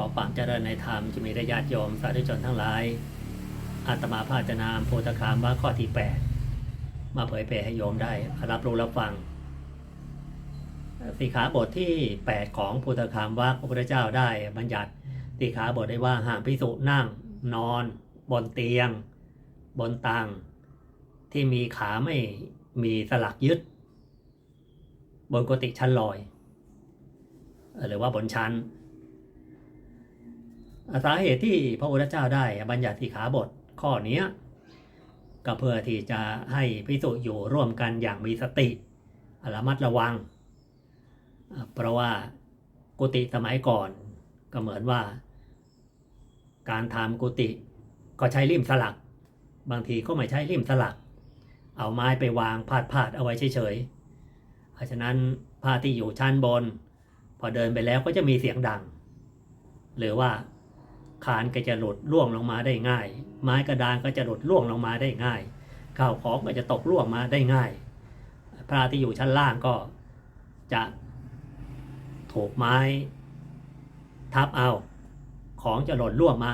อความเจริญในธรรมจะมีระยะโยมสาธุชนทั้งหลาย อาตมาภาจะนามโพธคามว่าข้อที่ 8 มาเผยแผ่ให้โยมได้รับรู้รับฟังสิกขาบทที่ 8 ของพุทธคามว่าพระพุทธเจ้าได้บัญญัติสิกขาบทได้ว่าหากพิสุนั่ง นอน บนเตียง บนตังที่มีขาไม่มีสลักยึด บนกุฏิชั้นลอย หรือว่าบนชั้น สาเหตุที่พระพุทธเจ้าได้บัญญัติสิกขาบทข้อนี้ก็เพื่อที่จะให้พิสุอยู่ร่วมกันอย่างมีสติระมัดระวัง เพราะว่ากุฏิสมัยก่อนก็เหมือนว่า การทำกุฏิก็ใช้ริมสลัก บางทีก็ไม่ใช้ริมสลัก เอาไม้ไปวางพาดพาดๆเอาไว้เฉยๆเพราะฉะนั้นผ้าที่อยู่ชั้นบน พอเดินไปแล้วก็จะมีเสียงดัง หรือว่า คานก็จะหลุดล่วงลงมาได้ง่าย ไม้กระดานก็จะหลุดล่วงลงมาได้ง่าย ข้าวของก็จะตกล่วงมาได้ง่าย พระที่อยู่ชั้นล่างก็จะถูกไม้ทับเอา ของจะหล่นล่วงมา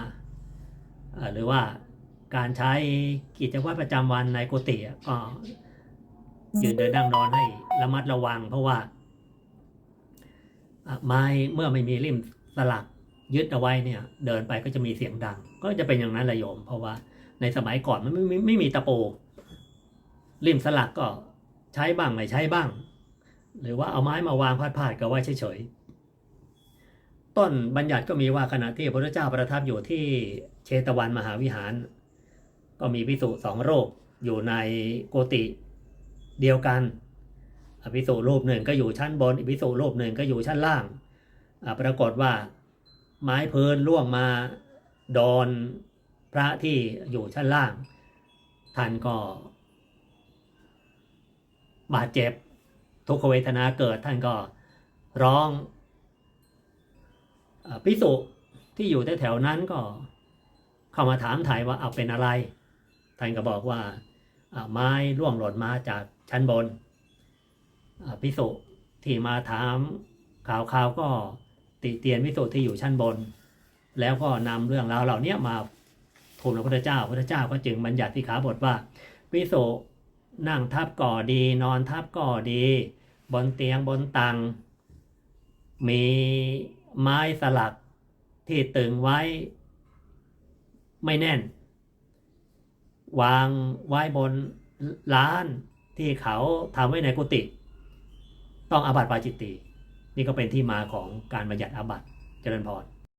หรือว่าการใช้กิจวัตรประจำวันในกุฏิอะก็ยืนเดินนั่งนอนให้ระมัดระวัง เพราะว่าไม้เมื่อไม่มีริมสลัก ยึดเอาไว้เนี่ย เดินไปก็จะมีเสียงดัง ก็จะเป็นอย่างนั้นแหละโยม เพราะว่าในสมัยก่อนมันไม่ไม่ไม่มีตะปูริมสลักก็ใช้บ้างไม่ใช้บ้าง หรือว่าเอาไม้มาวางพาดๆก็ไว้เฉยๆต้นบัญญัติก็มีว่าขณะที่พระเจ้าประทับอยู่ที่เชตวันมหาวิหาร ก็มีพิสุสองรูปอยู่ในโกติเดียวกันอภิสุรูปหนึ่งก็อยู่ชั้นบนอภิสุรูปหนึ่งก็อยู่ชั้นล่าง ปรากฏว่า ไม้พื้นล่วงมาโดนพระที่อยู่ชั้นล่าง ท่านก็ บาดเจ็บ ทุกขเวทนาเกิดท่านก็ร้องอพิสุที่อยู่แถวๆนั้นก็เข้ามาถามถ่ายว่าเอาเป็นอะไร ท่านก็บอกว่าไม้ร่วงหล่นมาจากชั้นบนพิสุที่มาถามข่าวข่าวๆก็ ติเตียนพิสุที่อยู่ชั้นบน แล้วก็นำเรื่องราวเหล่านี้มาทูลพระพุทธเจ้าพระพุทธเจ้าก็จึงบัญญัติที่ขาบทว่าพิสุนั่งทับก่อดี นอนทับก่อดี บนเตียงบนตัง มีไม้สลักที่ตึงไว้ไม่แน่น วางไว้บนล้านที่เขาทำไว้ในกุฏิต้องอาบัติปาจิตติ นี่ก็เป็นที่มาของการบัญญัติอาบัติเจริญพร